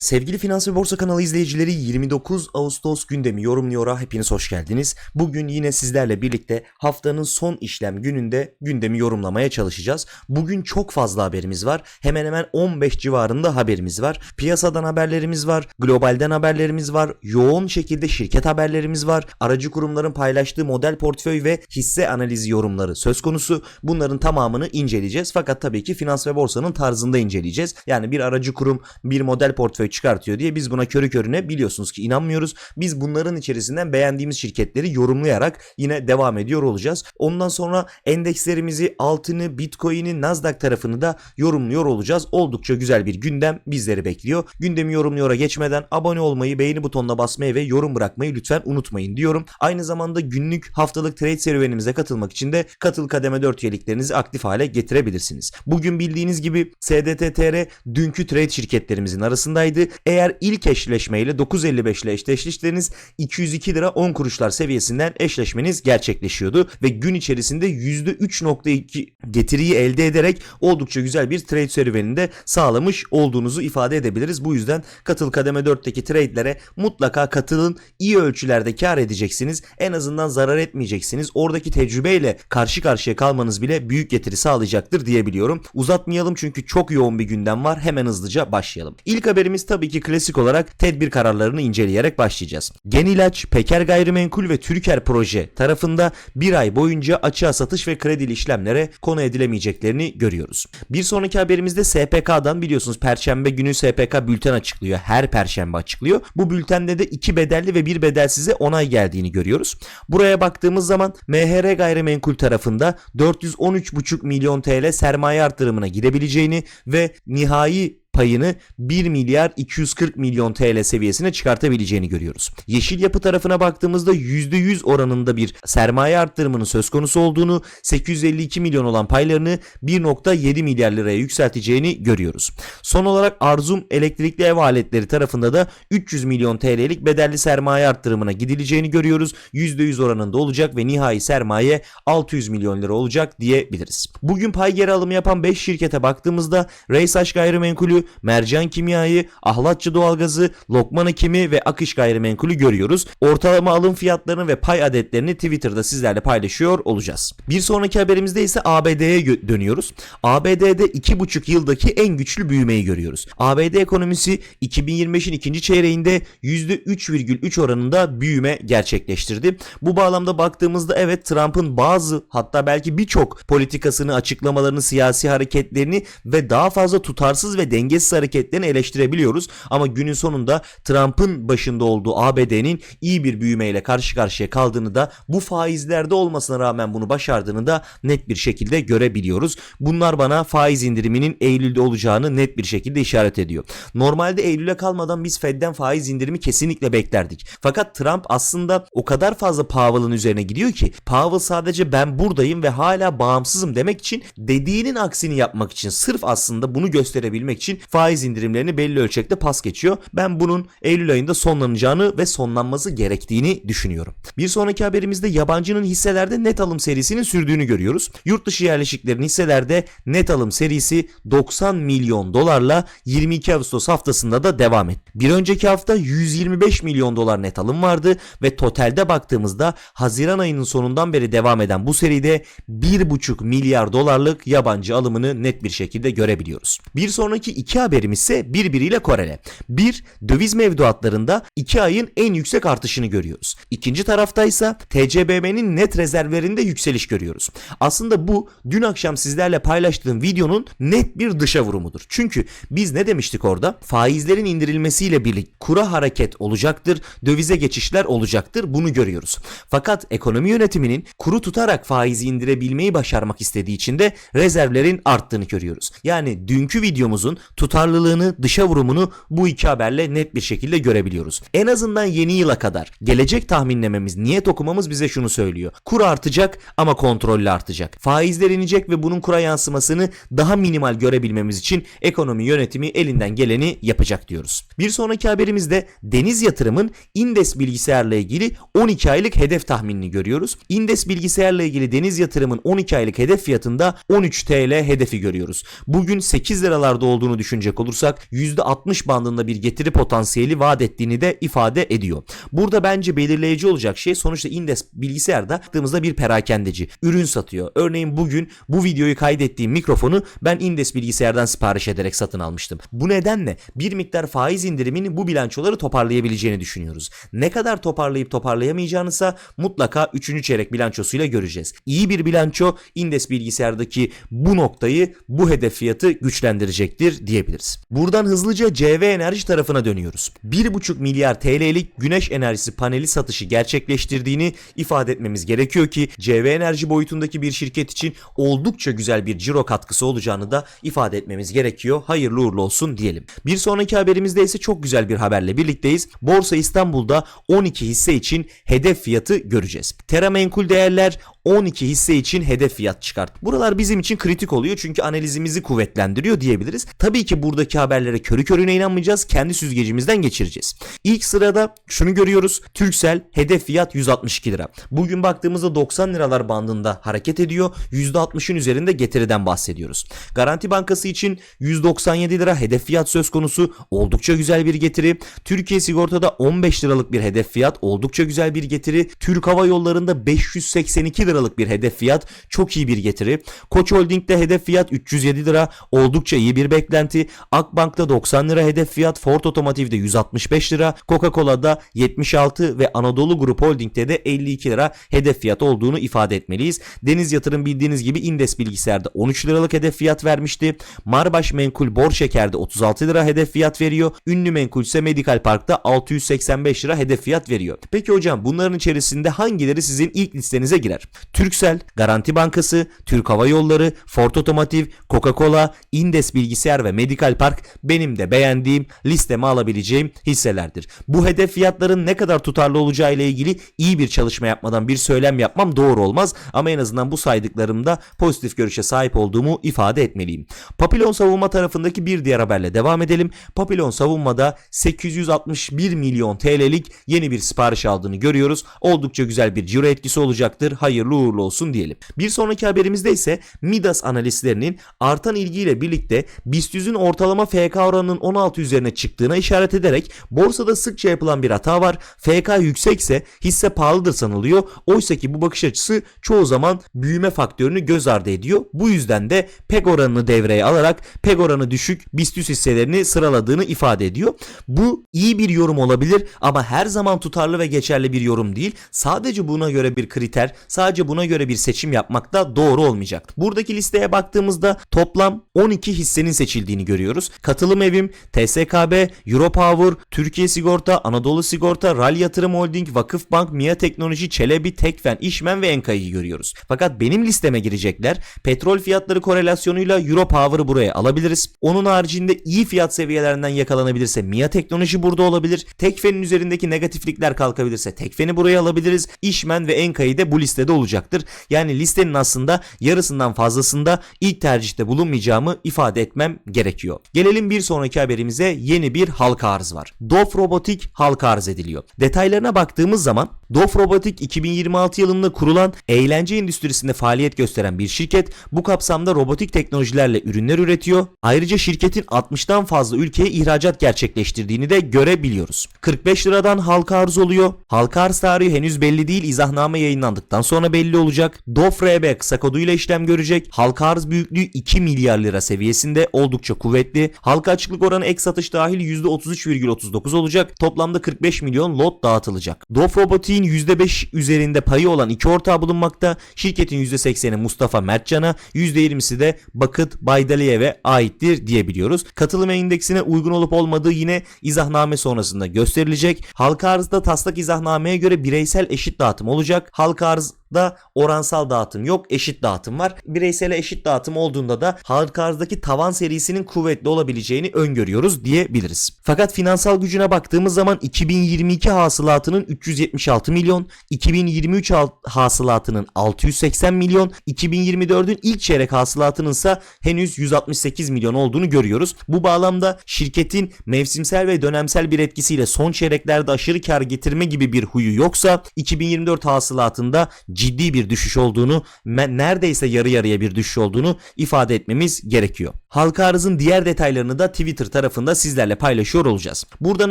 Sevgili Finans ve Borsa kanalı izleyicileri 29 Ağustos gündemi yorumluyor'a hepiniz hoş geldiniz. Bugün yine sizlerle birlikte haftanın son işlem gününde gündemi yorumlamaya çalışacağız. Bugün çok fazla haberimiz var. Hemen hemen 15 civarında haberimiz var. Piyasadan haberlerimiz var. Globalden haberlerimiz var. Yoğun şekilde şirket haberlerimiz var. Aracı kurumların paylaştığı model portföy ve hisse analizi yorumları söz konusu. Bunların tamamını inceleyeceğiz. Fakat tabii ki finans ve borsanın tarzında inceleyeceğiz. Yani bir aracı kurum bir model portföy çıkartıyor diye biz buna körü körüne biliyorsunuz ki inanmıyoruz. Biz bunların içerisinden beğendiğimiz şirketleri yorumlayarak yine devam ediyor olacağız. Ondan sonra endekslerimizi, altını, bitcoin'i, nasdaq tarafını da yorumluyor olacağız. Oldukça güzel bir gündem bizleri bekliyor. Gündemi yorumluyora geçmeden abone olmayı, beğeni butonuna basmayı ve yorum bırakmayı lütfen unutmayın diyorum. Aynı zamanda günlük haftalık trade serüvenimize katılmak için de katıl kademe 4 üyeliklerinizi aktif hale getirebilirsiniz. Bugün bildiğiniz gibi SDTTR dünkü trade şirketlerimizin arasındaydı. Eğer ilk eşleşmeyle 9.55 ile eşleştiyseniz 202 lira 10 kuruşlar seviyesinden eşleşmeniz gerçekleşiyordu ve gün içerisinde %3.2 getiriyi elde ederek oldukça güzel bir trade serüveninde sağlamış olduğunuzu ifade edebiliriz. Bu yüzden katıl kademe 4'teki trade'lere mutlaka katılın. İyi ölçülerde kar edeceksiniz. En azından zarar etmeyeceksiniz. Oradaki tecrübeyle karşı karşıya kalmanız bile büyük getiri sağlayacaktır diyebiliyorum. Uzatmayalım çünkü çok yoğun bir gündem var. Hemen hızlıca başlayalım. İlk haberimiz tabii ki klasik olarak tedbir kararlarını inceleyerek başlayacağız. Genilaç, Peker Gayrimenkul ve Türker Proje tarafında bir ay boyunca açığa satış ve kredili işlemlere konu edilemeyeceklerini görüyoruz. Bir sonraki haberimizde SPK'dan biliyorsunuz Perşembe günü SPK bülten açıklıyor. Her Perşembe açıklıyor. Bu bültende de iki bedelli ve bir bedelsize onay geldiğini görüyoruz. Buraya baktığımız zaman MHR Gayrimenkul tarafında 413,5 milyon TL sermaye artırımına gidebileceğini ve nihai payını 1 milyar 240 milyon TL seviyesine çıkartabileceğini görüyoruz. Yeşil yapı tarafına baktığımızda %100 oranında bir sermaye arttırımının söz konusu olduğunu, 852 milyon olan paylarını 1.7 milyar liraya yükselteceğini görüyoruz. Son olarak Arzum elektrikli ev aletleri tarafında da 300 milyon TL'lik bedelli sermaye arttırımına gidileceğini görüyoruz. %100 oranında olacak ve nihai sermaye 600 milyon lira olacak diyebiliriz. Bugün pay geri alımı yapan 5 şirkete baktığımızda Reysaş Gayrimenkulü, Mercan Kimyayı, Ahlatçı Doğalgazı, Lokman Hekimi ve Akış Gayrimenkulü görüyoruz. Ortalama alım fiyatlarını ve pay adetlerini Twitter'da sizlerle paylaşıyor olacağız. Bir sonraki haberimizde ise ABD'ye dönüyoruz. ABD'de 2,5 yıldaki en güçlü büyümeyi görüyoruz. ABD ekonomisi 2025'in ikinci çeyreğinde %3,3 oranında büyüme gerçekleştirdi. Bu bağlamda baktığımızda evet Trump'ın bazı hatta belki birçok politikasını, açıklamalarını, siyasi hareketlerini ve daha fazla tutarsız ve dengesiz hareketlerini eleştirebiliyoruz. Ama günün sonunda Trump'ın başında olduğu ABD'nin iyi bir büyümeyle karşı karşıya kaldığını da bu faizlerde olmasına rağmen bunu başardığını da net bir şekilde görebiliyoruz. Bunlar bana faiz indiriminin Eylül'de olacağını net bir şekilde işaret ediyor. Normalde Eylül'e kalmadan biz Fed'den faiz indirimi kesinlikle beklerdik. Fakat Trump aslında o kadar fazla Powell'ın üzerine gidiyor ki Powell sadece ben buradayım ve hala bağımsızım demek için dediğinin aksini yapmak için sırf aslında bunu gösterebilmek için faiz indirimlerini belli ölçekte pas geçiyor. Ben bunun Eylül ayında sonlanacağını ve sonlanması gerektiğini düşünüyorum. Bir sonraki haberimizde yabancının hisselerde net alım serisinin sürdüğünü görüyoruz. Yurt dışı yerleşiklerin hisselerde net alım serisi 90 milyon dolarla 22 Ağustos haftasında da devam etti. Bir önceki hafta 125 milyon dolar net alım vardı ve totalde baktığımızda Haziran ayının sonundan beri devam eden bu seride 1,5 milyar dolarlık yabancı alımını net bir şekilde görebiliyoruz. Bir sonraki iki haberim ise birbiriyle korele. Bir, döviz mevduatlarında 2 ayın en yüksek artışını görüyoruz. İkinci tarafta ise TCBM'nin net rezervlerinde yükseliş görüyoruz. Aslında bu dün akşam sizlerle paylaştığım videonun net bir dışa vurumudur. Çünkü biz ne demiştik orada? Faizlerin indirilmesiyle birlikte kura hareket olacaktır, dövize geçişler olacaktır. Bunu görüyoruz. Fakat ekonomi yönetiminin kuru tutarak faizi indirebilmeyi başarmak istediği için de rezervlerin arttığını görüyoruz. Yani dünkü videomuzun tutarlılığını, dışa vurumunu bu iki haberle net bir şekilde görebiliyoruz. En azından yeni yıla kadar gelecek tahminlememiz, niyet okumamız bize şunu söylüyor. Kur artacak ama kontrollü artacak. Faizler inecek ve bunun kura yansımasını daha minimal görebilmemiz için ekonomi yönetimi elinden geleni yapacak diyoruz. Bir sonraki haberimizde Deniz Yatırım'ın Indes bilgisayarla ilgili 12 aylık hedef tahminini görüyoruz. Indes bilgisayarla ilgili Deniz Yatırım'ın 12 aylık hedef fiyatında 13 TL hedefi görüyoruz. Bugün 8 liralarda olduğunu düşünüyoruz düşünecek olursak %60 bandında bir getiri potansiyeli vaat ettiğini de ifade ediyor. Burada bence belirleyici olacak şey sonuçta Indes bilgisayarda baktığımızda bir perakendeci. Ürün satıyor. Örneğin bugün bu videoyu kaydettiğim mikrofonu ben Indes bilgisayardan sipariş ederek satın almıştım. Bu nedenle bir miktar faiz indiriminin bu bilançoları toparlayabileceğini düşünüyoruz. Ne kadar toparlayıp toparlayamayacağınısa mutlaka 3. çeyrek bilançosuyla göreceğiz. İyi bir bilanço Indes bilgisayardaki bu noktayı, bu hedef fiyatı güçlendirecektir diyebiliriz. Buradan hızlıca CV Enerji tarafına dönüyoruz. 1,5 milyar TL'lik güneş enerjisi paneli satışı gerçekleştirdiğini ifade etmemiz gerekiyor ki CV Enerji boyutundaki bir şirket için oldukça güzel bir ciro katkısı olacağını da ifade etmemiz gerekiyor. Hayırlı uğurlu olsun diyelim. Bir sonraki haberimizde ise çok güzel bir haberle birlikteyiz. Borsa İstanbul'da 12 hisse için hedef fiyatı göreceğiz. Terra Menkul Değerler 12 hisse için hedef fiyat çıkart. Buralar bizim için kritik oluyor çünkü analizimizi kuvvetlendiriyor diyebiliriz. Tabii ki buradaki haberlere körü körüne inanmayacağız. Kendi süzgecimizden geçireceğiz. İlk sırada şunu görüyoruz. Türksel hedef fiyat 162 lira. Bugün baktığımızda 90 liralar bandında hareket ediyor. %60'ın üzerinde getiriden bahsediyoruz. Garanti Bankası için 197 lira hedef fiyat söz konusu. Oldukça güzel bir getiri. Türkiye Sigorta'da 15 liralık bir hedef fiyat. Oldukça güzel bir getiri. Türk Hava Yolları'nda 582 liralık bir hedef fiyat. Çok iyi bir getiri. Koç Holding'de hedef fiyat 307 lira. Oldukça iyi bir beklenti. Akbank'ta 90 lira hedef fiyat. Ford Otomotiv'de 165 lira. Coca-Cola'da 76 ve Anadolu Grup Holding'de de 52 lira hedef fiyat olduğunu ifade etmeliyiz. Deniz Yatırım bildiğiniz gibi Indes bilgisayarda 13 liralık hedef fiyat vermişti. Marbaş Menkul Bor Şeker'de 36 lira hedef fiyat veriyor. Ünlü Menkul ise Medical Park'ta 685 lira hedef fiyat veriyor. Peki hocam bunların içerisinde hangileri sizin ilk listenize girer? Türksel, Garanti Bankası, Türk Hava Yolları, Ford Otomotiv, Coca-Cola, Indes Bilgisayar ve Medical Park benim de beğendiğim, listeme alabileceğim hisselerdir. Bu hedef fiyatların ne kadar tutarlı olacağı ile ilgili iyi bir çalışma yapmadan bir söylem yapmam doğru olmaz ama en azından bu saydıklarımda pozitif görüşe sahip olduğumu ifade etmeliyim. Papillon savunma tarafındaki bir diğer haberle devam edelim. Papillon savunmada 861 milyon TL'lik yeni bir sipariş aldığını görüyoruz. Oldukça güzel bir ciro etkisi olacaktır. Hayırlı uğurlu olsun diyelim. Bir sonraki haberimizde ise Midas analistlerinin artan ilgiyle birlikte BIST 100'ün ortalama FK oranının 16 üzerine çıktığına işaret ederek borsada sıkça yapılan bir hata var. FK yüksekse hisse pahalıdır sanılıyor. Oysa ki bu bakış açısı çoğu zaman büyüme faktörünü göz ardı ediyor. Bu yüzden de PEG oranını devreye alarak PEG oranı düşük BIST 100 hisselerini sıraladığını ifade ediyor. Bu iyi bir yorum olabilir ama her zaman tutarlı ve geçerli bir yorum değil. Sadece buna göre bir kriter, sadece buna göre bir seçim yapmak da doğru olmayacak. Buradaki listeye baktığımızda toplam 12 hissenin seçildiğini görüyoruz. Katılım Evim, TSKB, Europower, Türkiye Sigorta, Anadolu Sigorta, Ral Yatırım Holding, Vakıfbank, Mia Teknoloji, Çelebi, Tekfen, İşmen ve Enka'yı görüyoruz. Fakat benim listeme girecekler. Petrol fiyatları korelasyonuyla Europower'ı buraya alabiliriz. Onun haricinde iyi fiyat seviyelerinden yakalanabilirse Mia Teknoloji burada olabilir. Tekfen'in üzerindeki negatiflikler kalkabilirse Tekfen'i buraya alabiliriz. İşmen ve Enka'yı da bu listede olacaktır. Yani listenin aslında yarısından fazlasında ilk tercihte bulunmayacağımı ifade etmem gerekiyor. Gelelim bir sonraki haberimize yeni bir halka arz var. Dof Robotik halka arz ediliyor. Detaylarına baktığımız zaman Dof Robotik 2026 yılında kurulan eğlence endüstrisinde faaliyet gösteren bir şirket. Bu kapsamda robotik teknolojilerle ürünler üretiyor. Ayrıca şirketin 60'tan fazla ülkeye ihracat gerçekleştirdiğini de görebiliyoruz. 45 liradan halka arz oluyor. Halka arz tarihi henüz belli değil. İzahname yayınlandıktan sonra belli olacak. Dof RB kısa koduyla işlem görecek. Halka arz büyüklüğü 2 milyar lira seviyesinde oldukça kuvvetli. Halka açıklık oranı ek satış dahil %33,39 olacak. Toplamda 45 milyon lot dağıtılacak. Dof Robotik'in %5 üzerinde payı olan iki ortağı bulunmakta. Şirketin %80'i Mustafa Mertcan'a, %20'si de Bakıt Baydaliyev'e aittir diyebiliyoruz. Katılım endeksine uygun olup olmadığı yine izahname sonrasında gösterilecek. Halka arzda taslak izahnameye göre bireysel eşit dağıtım olacak. Halka arz da oransal dağıtım yok eşit dağıtım var. Bireysele eşit dağıtım olduğunda da halka arzdaki tavan serisinin kuvvetli olabileceğini öngörüyoruz diyebiliriz. Fakat finansal gücüne baktığımız zaman 2022 hasılatının 376 milyon, 2023 hasılatının 680 milyon, 2024'ün ilk çeyrek hasılatının ise henüz 168 milyon olduğunu görüyoruz. Bu bağlamda şirketin mevsimsel ve dönemsel bir etkisiyle son çeyreklerde aşırı kar getirme gibi bir huyu yoksa 2024 hasılatında ciddi bir düşüş olduğunu, neredeyse yarı yarıya bir düşüş olduğunu ifade etmemiz gerekiyor. Halka arzın diğer detaylarını da Twitter tarafında sizlerle paylaşıyor olacağız. Buradan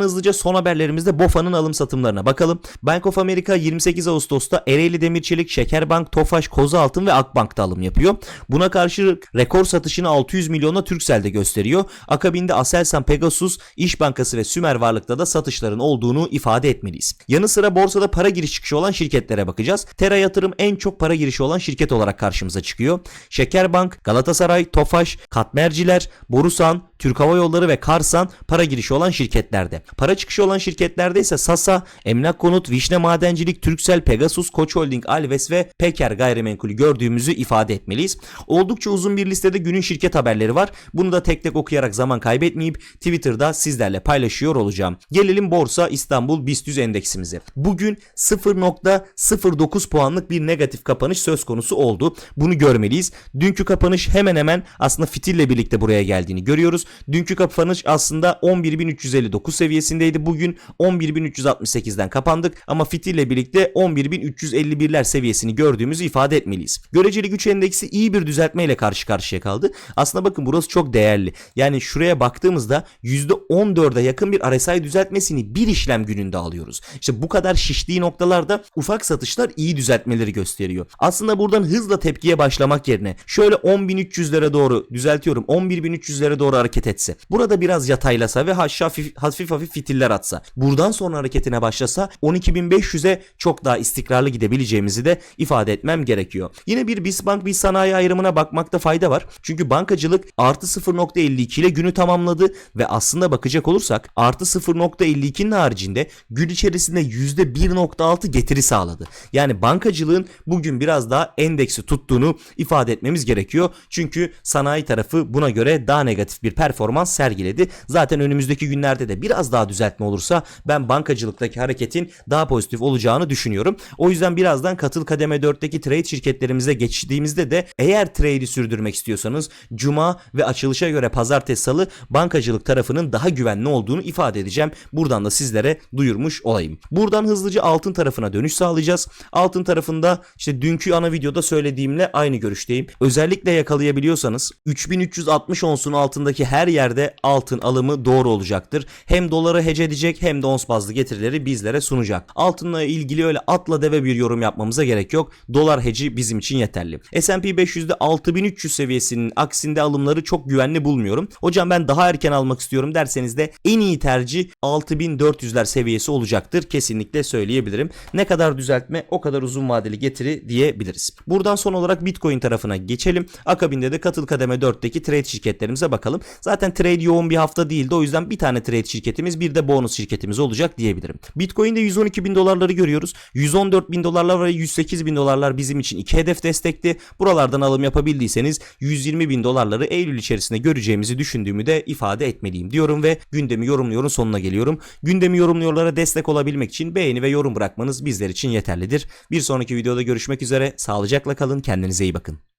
hızlıca son haberlerimizde BOFA'nın alım satımlarına bakalım. Bank of America 28 Ağustos'ta Ereğli Demirçelik, Şekerbank, Tofaş, Kozaltın ve Akbank'ta alım yapıyor. Buna karşı rekor satışını 600 milyona Turkcell'de gösteriyor. Akabinde Aselsan, Pegasus, İş Bankası ve Sümer Varlık'ta da satışların olduğunu ifade etmeliyiz. Yanı sıra borsada para giriş çıkışı olan şirketlere bakacağız. Tera Yatırım en çok para girişi olan şirket olarak karşımıza çıkıyor. Şekerbank, Galatasaray, Tofaş, Katmerciler, Borusan, Türk Hava Yolları ve Karsan para girişi olan şirketlerde. Para çıkışı olan şirketlerde ise Sasa, Emlak Konut, Vişne Madencilik, Turkcell, Pegasus, Koç Holding, Alves ve Peker gayrimenkulü gördüğümüzü ifade etmeliyiz. Oldukça uzun bir listede günün şirket haberleri var. Bunu da tek tek okuyarak zaman kaybetmeyip Twitter'da sizlerle paylaşıyor olacağım. Gelelim Borsa İstanbul BIST 100 endeksimize. Bugün 0.09 puanlık bir negatif kapanış söz konusu oldu. Bunu görmeliyiz. Dünkü kapanış hemen hemen aslında fitille birlikte buraya geldiğini görüyoruz. Dünkü kapanış aslında 11.359 seviyesindeydi. Bugün 11.368'den kapandık ama fitille birlikte 11.351'ler seviyesini gördüğümüzü ifade etmeliyiz. Göreceli güç endeksi iyi bir düzeltmeyle karşı karşıya kaldı. Aslında bakın burası çok değerli. Yani şuraya baktığımızda %14'e yakın bir RSI düzeltmesini bir işlem gününde alıyoruz. İşte bu kadar şiştiği noktalarda ufak satışlar iyi düzeltmeleri gösteriyor. Aslında buradan hızla tepkiye başlamak yerine şöyle 10.300'lere doğru düzeltiyorum 11.300'lere doğru hareket etse. Burada biraz yataylasa ve hafif hafif, hafif fitiller atsa. Buradan sonra hareketine başlasa 12.500'e çok daha istikrarlı gidebileceğimizi de ifade etmem gerekiyor. Yine bir BIST bir sanayi ayrımına bakmakta fayda var. Çünkü bankacılık artı 0.52 ile günü tamamladı ve aslında bakacak olursak artı 0.52'nin haricinde gün içerisinde %1.6 getiri sağladı. Yani bankacılığın bugün biraz daha endeksi tuttuğunu ifade etmemiz gerekiyor. Çünkü sanayi tarafı buna göre daha negatif bir performans sergiledi. Zaten önümüzdeki günlerde de biraz daha düzeltme olursa ben bankacılıktaki hareketin daha pozitif olacağını düşünüyorum. O yüzden birazdan katıl kademe 4'teki trade şirketlerimize geçtiğimizde de eğer trade'i sürdürmek istiyorsanız cuma ve açılışa göre pazartesi salı bankacılık tarafının daha güvenli olduğunu ifade edeceğim. Buradan da sizlere duyurmuş olayım. Buradan hızlıca altın tarafına dönüş sağlayacağız. Altın tarafında işte dünkü ana videoda söylediğimle aynı görüşteyim. Özellikle yakalayabiliyorsanız 3360 onsun altındaki her yerde altın alımı doğru olacaktır. Hem doları hece edecek hem de ons bazlı getirileri bizlere sunacak. Altınla ilgili öyle atla deve bir yorum yapmamıza gerek yok. Dolar heci bizim için yeterli. S&P 500'de 6300 seviyesinin aksinde alımları çok güvenli bulmuyorum. Hocam ben daha erken almak istiyorum derseniz de en iyi tercih 6400'ler seviyesi olacaktır. Kesinlikle söyleyebilirim. Ne kadar düzeltme o kadar uzun vadeli getiri diyebiliriz. Buradan son olarak Bitcoin tarafına geçelim. Akabinde de katıl kademe 4'teki trade şirketlerimize bakalım. Zaten trade yoğun bir hafta değildi. O yüzden bir tane trade şirketimiz bir de bonus şirketimiz olacak diyebilirim. Bitcoin'de 112 bin dolarları görüyoruz. 114 bin dolarlar ve 108 bin dolarlar bizim için iki hedef destekti. Buralardan alım yapabildiyseniz 120 bin dolarları Eylül içerisinde göreceğimizi düşündüğümü de ifade etmeliyim diyorum ve gündemi yorumluyorum sonuna geliyorum. Gündemi yorumluyorlara destek olabilmek için beğeni ve yorum bırakmanız bizler için yeterlidir. Bir sonraki videoda görüşmek üzere. Sağlıcakla kalın. Kendinize iyi bakın.